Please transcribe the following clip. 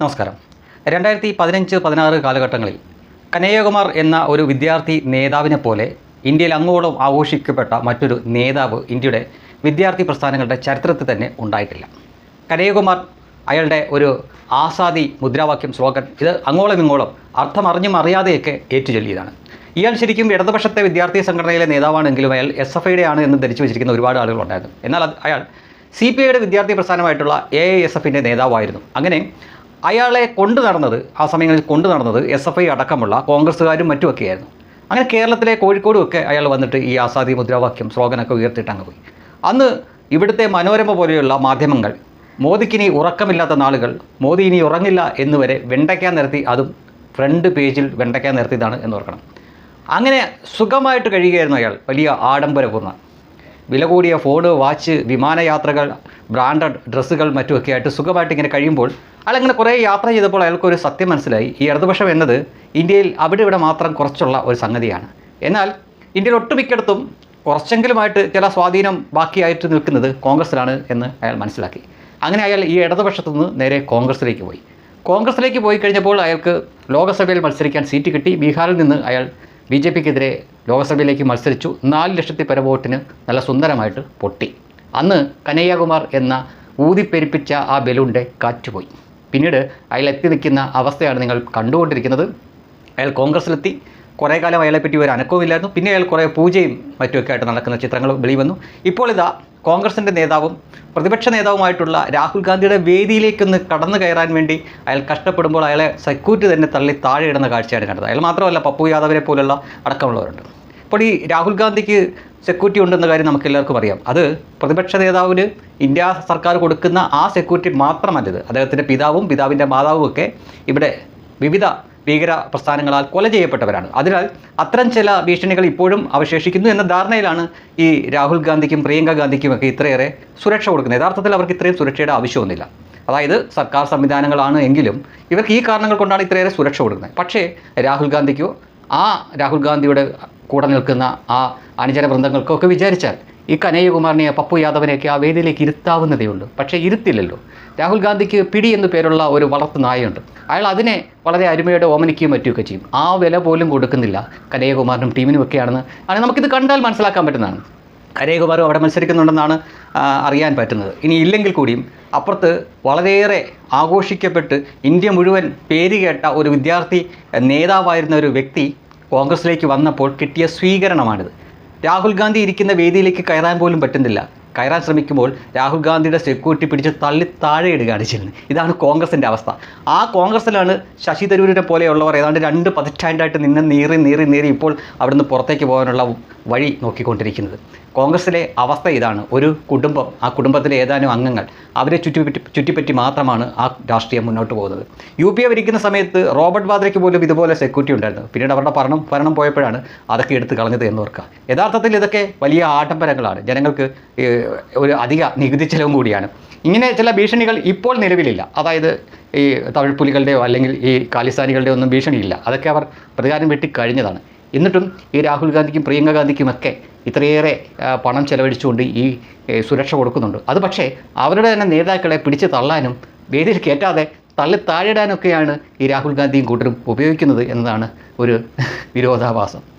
നമസ്കാരം. രണ്ടായിരത്തി പതിനഞ്ച് പതിനാറ് കാലഘട്ടങ്ങളിൽ കനയ്യകുമാർ എന്ന ഒരു വിദ്യാർത്ഥി നേതാവിനെ പോലെ ഇന്ത്യയിൽ അങ്ങോളം ആഘോഷിക്കപ്പെട്ട മറ്റൊരു നേതാവ് ഇന്ത്യയുടെ വിദ്യാർത്ഥി പ്രസ്ഥാനങ്ങളുടെ ചരിത്രത്തിൽ തന്നെ ഉണ്ടായിട്ടില്ല. കനയ്യകുമാർ അയാളുടെ ഒരു ആസാദി മുദ്രാവാക്യം സ്ലോഗൻ ഇത് അങ്ങോളം ഇങ്ങോളം അർത്ഥമറിഞ്ഞും അറിയാതെയൊക്കെ ഏറ്റുചൊല്ലിയതാണ്. ഇയാൾ ശരിക്കും ഇടതുപക്ഷത്തെ വിദ്യാർത്ഥി സംഘടനയിലെ നേതാവാണെങ്കിലും അയാൾ എസ് എഫ് ഐയുടെ ആണ് എന്ന് ധരിച്ചു വെച്ചിരിക്കുന്ന ഒരുപാട് ആളുകളുണ്ടായിരുന്നു എന്നാൽ അയാൾ സി പി ഐയുടെ വിദ്യാർത്ഥി പ്രസ്ഥാനമായിട്ടുള്ള എ ഐ എസ് എഫിന്റെ നേതാവായിരുന്നു. അങ്ങനെ അയാളെ കൊണ്ടു നടന്നത് ആ സമയങ്ങളിൽ കൊണ്ടു നടന്നത് എസ് എഫ് ഐ അടക്കമുള്ള കോൺഗ്രസ്സുകാരും മറ്റുമൊക്കെയായിരുന്നു. അങ്ങനെ കേരളത്തിലെ കോഴിക്കോടും ഒക്കെ അയാൾ വന്നിട്ട് ഈ ആസാദി മുദ്രാവാക്യം സ്ലോഗനൊക്കെ ഉയർത്തിയിട്ട് അങ്ങ് പോയി. അന്ന് ഇവിടുത്തെ മനോരമ പോലെയുള്ള മാധ്യമങ്ങൾ മോദിക്കിനി ഉറക്കമില്ലാത്ത നാളുകൾ മോദി ഇനി ഉറങ്ങില്ല എന്നുവരെ വെണ്ടയ്ക്കാൻ നിരത്തി അതും ഫ്രണ്ട് പേജിൽ വെണ്ടയ്ക്കാൻ നിർത്തിയതാണ് എന്ന് ഓർക്കണം. അങ്ങനെ സുഖമായിട്ട് കഴിയുകയായിരുന്നു അയാൾ വലിയ ആഡംബരപൂർണ. വില കൂടിയ ഫോണ് വാച്ച് വിമാനയാത്രകൾ ബ്രാൻഡഡ് ഡ്രസ്സുകൾ മറ്റുമൊക്കെ ആയിട്ട് സുഖമായിട്ട് ഇങ്ങനെ കഴിയുമ്പോൾ അയാൾ അങ്ങനെ കുറേ യാത്ര ചെയ്തപ്പോൾ അയാൾക്കൊരു സത്യം മനസ്സിലായി. ഈ ഇടതുപക്ഷം എന്നത് ഇന്ത്യയിൽ അവിടെ ഇവിടെ മാത്രം കുറച്ചുള്ള ഒരു സംഗതിയാണ്. എന്നാൽ ഇന്ത്യയിൽ ഒട്ടുമിക്കയിടത്തും കുറച്ചെങ്കിലുമായിട്ട് ചില സ്വാധീനം ബാക്കിയായിട്ട് നിൽക്കുന്നത് കോൺഗ്രസ്സിലാണ് എന്ന് അയാൾ മനസ്സിലാക്കി. അങ്ങനെ അയാൾ ഈ ഇടതുപക്ഷത്തു നിന്ന് നേരെ കോൺഗ്രസ്സിലേക്ക് പോയി. കോൺഗ്രസ്സിലേക്ക് പോയി കഴിഞ്ഞപ്പോൾ അയാൾക്ക് ലോക്സഭയിൽ മത്സരിക്കാൻ സീറ്റ് കിട്ടി. ബീഹാറിൽ നിന്ന് അയാൾ ബി ജെ പിക്കെതിരെ ലോക്സഭയിലേക്ക് മത്സരിച്ചു. നാല് ലക്ഷത്തി പര വോട്ടിന് നല്ല സുന്ദരമായിട്ട് പൊട്ടി. അന്ന് കനയ്യകുമാർ എന്ന ഊതിപ്പെരിപ്പിച്ച ആ ബലൂണിന്റെ കാറ്റുപോയി. പിന്നീട് അയാൾ എത്തി നിൽക്കുന്ന അവസ്ഥയാണ് നിങ്ങൾ കണ്ടുകൊണ്ടിരിക്കുന്നത്. അയാൾ കോൺഗ്രസ്സിലെത്തി. കുറേ കാലം അയാളെപ്പറ്റി ഒരു അനക്കവുമില്ലായിരുന്നു പിന്നെ അയാൾ കുറേ പൂജയും മറ്റുമൊക്കെ ആയിട്ട് നടക്കുന്ന ചിത്രങ്ങൾ വെളി വന്നു. ഇപ്പോൾ ഇതാ കോൺഗ്രസിന്റെ നേതാവും പ്രതിപക്ഷ നേതാവുമായിട്ടുള്ള രാഹുൽ ഗാന്ധിയുടെ വേദിയിലേക്കൊന്ന് കടന്നു കയറാൻ വേണ്ടി അയാൾ കഷ്ടപ്പെടുമ്പോൾ അയാളെ സെക്യൂരിറ്റി തന്നെ തള്ളി താഴെ ഇടുന്ന കാഴ്ചയാണ് കണ്ടത്. അയാൾ മാത്രമല്ല പപ്പു യാദവിനെ പോലുള്ള അടക്കമുള്ളവരുണ്ട്. അപ്പോൾ ഈ രാഹുൽ ഗാന്ധിക്ക് സെക്യൂരിറ്റി ഉണ്ടെന്ന കാര്യം നമുക്ക് എല്ലാവർക്കും അറിയാം. അത് പ്രതിപക്ഷ നേതാവിന് ഇന്ത്യ സർക്കാർ കൊടുക്കുന്ന ആ സെക്യൂരിറ്റി മാത്രമല്ലത്. അദ്ദേഹത്തിന്റെ പിതാവും പിതാവിന്റെ മാതാവും ഒക്കെ ഇവിടെ വിവിധ ഭീകര പ്രസ്ഥാനങ്ങളാൽ കൊല ചെയ്യപ്പെട്ടവരാണ്. അതിനാൽ അത്തരം ചില ഭീഷണികൾ ഇപ്പോഴും അവശേഷിക്കുന്നു എന്ന ധാരണയിലാണ് ഈ രാഹുൽ ഗാന്ധിക്കും പ്രിയങ്ക ഗാന്ധിക്കും ഒക്കെ ഇത്രയേറെ സുരക്ഷ കൊടുക്കുന്നത്. യഥാർത്ഥത്തിൽ അവർക്ക് ഇത്രയും സുരക്ഷയുടെ ആവശ്യമൊന്നുമില്ല. അതായത് സർക്കാർ സംവിധാനങ്ങളാണ് എങ്കിലും ഇവർക്ക് ഈ കാരണങ്ങൾ കൊണ്ടാണ് ഇത്രയേറെ സുരക്ഷ കൊടുക്കുന്നത്. പക്ഷേ രാഹുൽ ഗാന്ധിക്കോ ആ രാഹുൽ ഗാന്ധിയുടെ കൂടെ നിൽക്കുന്ന ആ അനുചര വൃന്ദങ്ങൾക്കൊക്കെ വിചാരിച്ചാൽ ഈ കനയ്യകുമാറിനെ പപ്പു യാദവിനെയൊക്കെ ആ വേദിയിലേക്ക് ഇരുത്താവുന്നതേ ഉള്ളൂ. പക്ഷേ ഇരുത്തില്ലല്ലോ. രാഹുൽ ഗാന്ധിക്ക് പിടി എന്നു പേരുള്ള ഒരു വളർത്തു നായയുണ്ട്. അയാൾ അതിനെ വളരെ അരുമയോടെ ഓമനിക്കുകയും മറ്റുമൊക്കെ ചെയ്യും. ആ വില പോലും കൊടുക്കുന്നില്ല കനയ്യകുമാറിനും ടീമിനും ഒക്കെയാണെന്ന്. ആണ് നമുക്കിത് കണ്ടാൽ മനസ്സിലാക്കാൻ പറ്റുന്നതാണ്. കനയ്യകുമാറും അവിടെ മത്സരിക്കുന്നുണ്ടെന്നാണ് അറിയാൻ പറ്റുന്നത്. ഇനി ഇല്ലെങ്കിൽ കൂടിയും അപ്പുറത്ത് വളരെയേറെ ആഘോഷിക്കപ്പെട്ട് ഇന്ത്യ മുഴുവൻ പേര് കേട്ട ഒരു വിദ്യാർത്ഥി നേതാവായിരുന്ന ഒരു വ്യക്തി കോൺഗ്രസ്സിലേക്ക് വന്നപ്പോൾ കിട്ടിയ സ്വീകരണമാണിത്. രാഹുൽ ഗാന്ധി ഇരിക്കുന്ന വേദിയിലേക്ക് കയറാൻ പോലും പറ്റുന്നില്ല. കയറാൻ ശ്രമിക്കുമ്പോൾ രാഹുൽ ഗാന്ധിയുടെ സെക്യൂരിറ്റി പിടിച്ച് തള്ളി താഴെ ഇടുകയാണ് ചെയ്യുന്നത്. ഇതാണ് കോൺഗ്രസിന്റെ അവസ്ഥ. ആ കോൺഗ്രസിലാണ് ശശി തരൂരിനെ പോലെയുള്ളവർ ഏതാണ്ട് രണ്ട് പതിറ്റാണ്ടായിട്ട് നിന്ന് നീറി നീറി നീറി ഇപ്പോൾ അവിടുന്ന് പുറത്തേക്ക് പോകാനുള്ള വഴി നോക്കിക്കൊണ്ടിരിക്കുന്നത്. കോൺഗ്രസിലെ അവസ്ഥ ഇതാണ്. ഒരു കുടുംബം ആ കുടുംബത്തിലെ ഏതാനും അംഗങ്ങൾ അവരെ ചുറ്റിപ്പറ്റി ചുറ്റിപ്പറ്റി മാത്രമാണ് ആ രാഷ്ട്രീയം മുന്നോട്ട് പോകുന്നത്. യു പി എ ഭരിക്കുന്ന സമയത്ത് റോബർട്ട് വാദ്രയ്ക്ക് പോലും ഇതുപോലെ സെക്യൂരിറ്റി ഉണ്ടായിരുന്നു. പിന്നീട് അവരുടെ ഭരണം ഭരണം പോയപ്പോഴാണ് അതൊക്കെ എടുത്ത് കളഞ്ഞത് എന്ന് ഓർക്കുക. യഥാർത്ഥത്തിൽ ഇതൊക്കെ വലിയ ആഡംബരങ്ങളാണ്. ജനങ്ങൾക്ക് ഒരു അധിക നികുതി ചെലവും കൂടിയാണ്. ഇങ്ങനെ ചില ഭീഷണികൾ ഇപ്പോൾ നിലവിലില്ല. അതായത് ഈ തമിഴ്പ്പുലികളുടെയോ അല്ലെങ്കിൽ ഈ കാലിസ്ഥാനികളുടെയോ ഒന്നും ഭീഷണിയില്ല. അതൊക്കെ അവർ പ്രതികാരം വെട്ടി കഴിഞ്ഞതാണ്. എന്നിട്ടും ഈ രാഹുൽ ഗാന്ധിക്കും പ്രിയങ്ക ഗാന്ധിക്കുമൊക്കെ ഇത്രയേറെ പണം ചെലവഴിച്ചുകൊണ്ട് ഈ സുരക്ഷ കൊടുക്കുന്നുണ്ട്. അത് പക്ഷേ അവരുടെ തന്നെ നേതാക്കളെ പിടിച്ച് തള്ളാനും വേദിയിൽ കയറ്റാതെ തള്ളി താഴെയിടാനൊക്കെയാണ് ഈ രാഹുൽ ഗാന്ധിയും കൂട്ടരും ഉപയോഗിക്കുന്നത് എന്നതാണ് ഒരു വിരോധാഭാസം.